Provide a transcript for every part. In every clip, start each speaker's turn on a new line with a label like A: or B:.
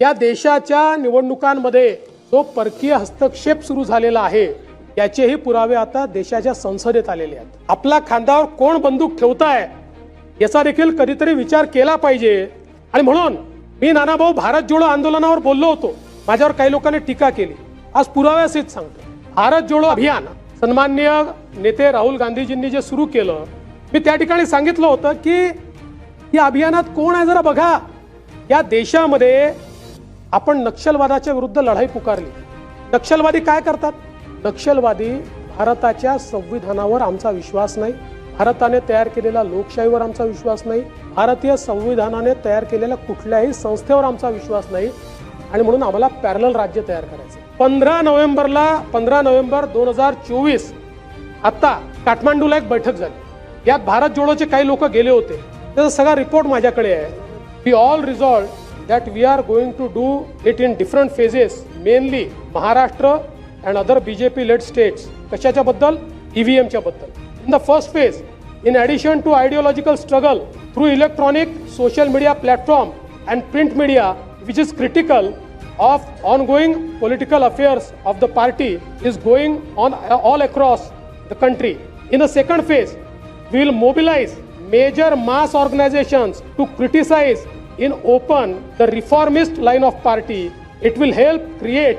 A: या देशाच्या निवडणुकांमध्ये जो परकीय हस्तक्षेप सुरू झालेला आहे याचेही पुरावे आता देशाच्या संसदेत आलेले आहेत. आपला खांद्यावर कोण बंदूक ठेवताय याचा देखील कधीतरी विचार केला पाहिजे. आणि म्हणून मी नानाभाऊ भारत जोडो आंदोलनावर बोललो होतो. माझ्यावर काही लोकांनी टीका केली. आज पुराव्यासहित सांगतो. भारत जोडो अभियान सन्माननीय नेते राहुल गांधीजींनी जे सुरू केलं मी त्या ठिकाणी सांगितलं होतं की या अभियानात कोण आहे जरा बघा. या देशामध्ये आपण नक्षलवादाच्या विरुद्ध लढाई पुकारली. नक्षलवादी काय करतात? नक्षलवादी भारताच्या संविधानावर आमचा विश्वास नाही. भारताने तयार केलेल्या लोकशाहीवर आमचा विश्वास नाही. भारतीय संविधानाने तयार केलेल्या कुठल्याही संस्थेवर आमचा विश्वास नाही. आणि म्हणून आम्हाला पॅरल राज्य तयार करायचं पंधरा नोव्हेंबरला पंधरा नोव्हेंबर दोन हजार चोवीस आता काठमांडूला एक बैठक झाली. यात भारत जोडोचे काही लोक गेले होते. त्याचा सगळा रिपोर्ट माझ्याकडे आहे. We all resolve That we are going to do it in different phases mainly Maharashtra and other B J P led states कशाच्या बद्दल ईव्हीएमच्या बद्दल in the first phase in addition to ideological struggle through electronic social media platform and print media which is critical of ongoing political affairs of the party is going on all across the country. In the second phase, we will mobilize major mass organizations to criticize in open the reformist line of party. It will help create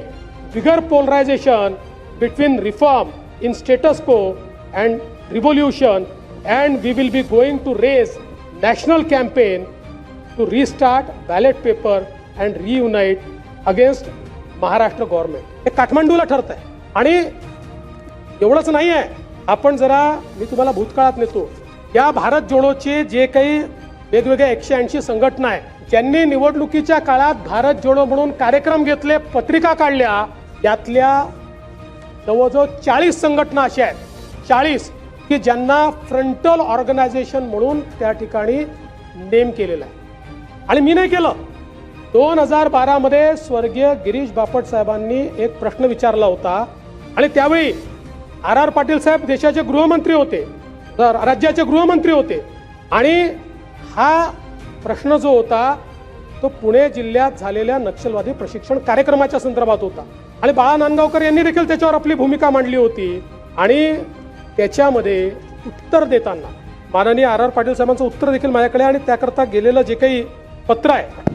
A: bigger polarization between reform in status quo and revolution and we will be going to raise national campaign to restart ballot paper and reunite against Maharashtra government हे काठमांडूला ठरत आहे आणि एवढंच नाही आहे आपण जरा मी तुम्हाला भूतकाळात नेतो या भारत जोडोचे जे काही वेगवेगळ्या एकशे ऐंशी संघटना आहे ज्यांनी निवडणुकीच्या काळात भारत जोडो म्हणून कार्यक्रम घेतले पत्रिका काढल्या. त्यातल्या जवळजवळ चाळीस संघटना अशा आहेत. चाळीस की ज्यांना फ्रंटल ऑर्गनायझेशन म्हणून त्या ठिकाणी नेम केलेला आहे. आणि मी नाही केलं. दोन हजार बारामध्ये स्वर्गीय गिरीश बापट साहेबांनी एक प्रश्न विचारला होता. आणि त्यावेळी आर आर पाटील साहेब देशाचे गृहमंत्री होते. राज्याचे गृहमंत्री होते. आणि हा प्रश्न जो होता तो पुणे जिल्ह्यात झालेल्या नक्षलवादी प्रशिक्षण कार्यक्रमाच्या संदर्भात होता. आणि बाळा नांदगावकर यांनी देखील त्याच्यावर आपली भूमिका मांडली होती. आणि त्याच्यामध्ये उत्तर देताना माननीय आर आर पाटील साहेबांचं उत्तर देखील माझ्याकडे आणि त्याकरता गेलेलं जे काही पत्र आहे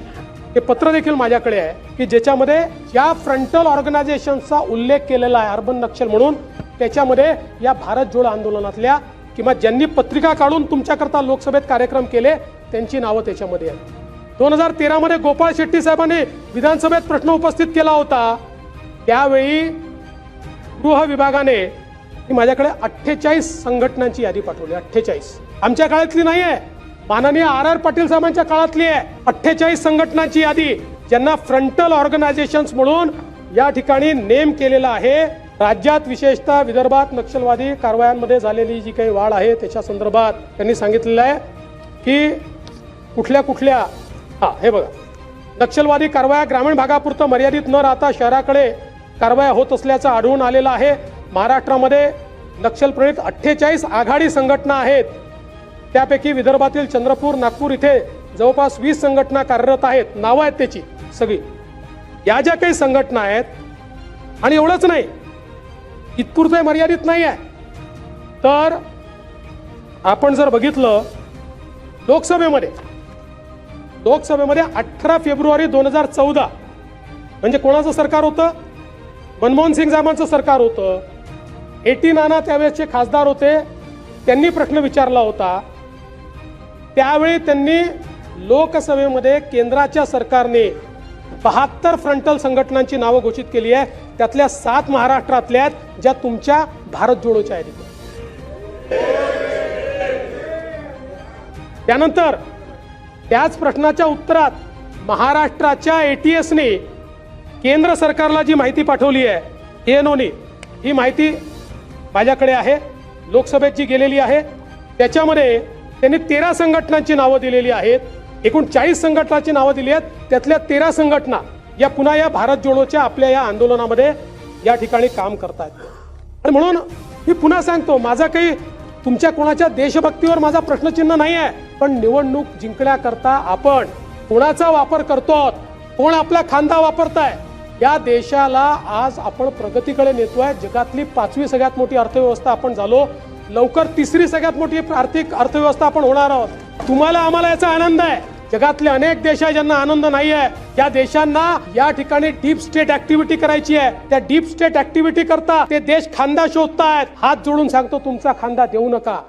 A: हे पत्र देखील माझ्याकडे आहे की ज्याच्यामध्ये या फ्रंटल ऑर्गनायझेशनचा उल्लेख केलेला आहे अर्बन नक्षल म्हणून त्याच्यामध्ये या भारत जोड आंदोलनातल्या किंवा ज्यांनी पत्रिका काढून तुमच्याकरता लोकसभेत कार्यक्रम केले त्यांची नावं त्याच्यामध्ये आहेत. दोन हजार तेरामध्ये गोपाळ शेट्टी साहेबांनी विधानसभेत प्रश्न उपस्थित केला होता. त्यावेळी गृह विभागाने माझ्याकडे अठ्ठेचाळीस संघटनांची यादी पाठवली. अठ्ठेचाळीस. आमच्या काळातली नाही आहे. माननीय आर आर पाटील साहेबांच्या काळातली आहे. अठ्ठेचाळीस संघटनांची यादी ज्यांना फ्रंटल ऑर्गनायझेशन्स म्हणून या ठिकाणी नेम केलेला आहे. राज्यात विशेषतः विदर्भात नक्षलवादी कारवायांमध्ये झालेली जी काही वाढ आहे त्याच्या संदर्भात त्यांनी सांगितलेलं आहे की कुठल्या कुठल्या हा हे बघा. नक्षलवादी कारवाया ग्रामीण भागापुरतं मर्यादित न राहता शहराकडे कारवाया होत असल्याचं आढळून आलेलं आहे. महाराष्ट्रामध्ये नक्षलप्रेरित अठ्ठेचाळीस आघाडी संघटना आहेत. त्यापैकी विदर्भातील चंद्रपूर नागपूर इथे जवळपास वीस संघटना कार्यरत आहेत. नावं आहेत त्याची सगळी. या ज्या काही संघटना आहेत आणि एवढंच नाही इथपुरतं मर्यादित नाही आहे तर आपण जर बघितलं लोकसभेमध्ये लोकसभेमध्ये अठरा फेब्रुवारी दोन हजार चौदा म्हणजे कोणाचं सरकार होतं? मनमोहन सिंग साहेबांचं सरकार होतं. एटी नाना त्यावेळेसचे खासदार होते. त्यांनी प्रश्न विचारला होता. त्यावेळी त्यांनी लोकसभेमध्ये केंद्राच्या सरकारने बहात्तर फ्रंटल संघटनांची नावं घोषित केली आहे त्यातल्या सात महाराष्ट्रातल्या आहेत ज्या तुमच्या भारत जोडोच्या आहेत इथे. त्यानंतर त्याच प्रश्नाच्या उत्तरात महाराष्ट्राच्या एटीएसने केंद्र सरकारला जी माहिती पाठवली आहे एनओने ही माहिती माझ्याकडे आहे लोकसभेत जी गेलेली आहे त्याच्यामध्ये त्यांनी तेरा संघटनांची नावं दिलेली आहेत एकूण चाळीस संघटनांची नावं दिली आहेत त्यातल्या तेरा संघटना या पुन्हा या भारत जोडोच्या आपल्या या आंदोलनामध्ये या ठिकाणी काम करतायत. आणि म्हणून मी पुन्हा सांगतो माझा काही तुमच्या कोणाच्या देशभक्तीवर माझा प्रश्नचिन्ह नाही आहे पण निवडणूक जिंकण्याकरता आपण कोणाचा वापर करतो कोण आपला खांदा वापरताय या देशाला आज आपण प्रगतीकडे नेतोय. जगातली पाचवी सगळ्यात मोठी अर्थव्यवस्था आपण झालो लवकर तिसरी सगळ्यात मोठी आर्थिक अर्थव्यवस्था आपण होणार आहोत. तुम्हाला आम्हाला याचा आनंद आहे. जगातले अनेक देश आहे ज्यांना आनंद नाही आहे त्या देशांना या ठिकाणी डीप स्टेट ऍक्टिव्हिटी करायची आहे. त्या डीप स्टेट ऍक्टिव्हिटी करता ते देश खांदा शोधतायत. हात जोडून सांगतो तुमचा खांदा देऊ नका.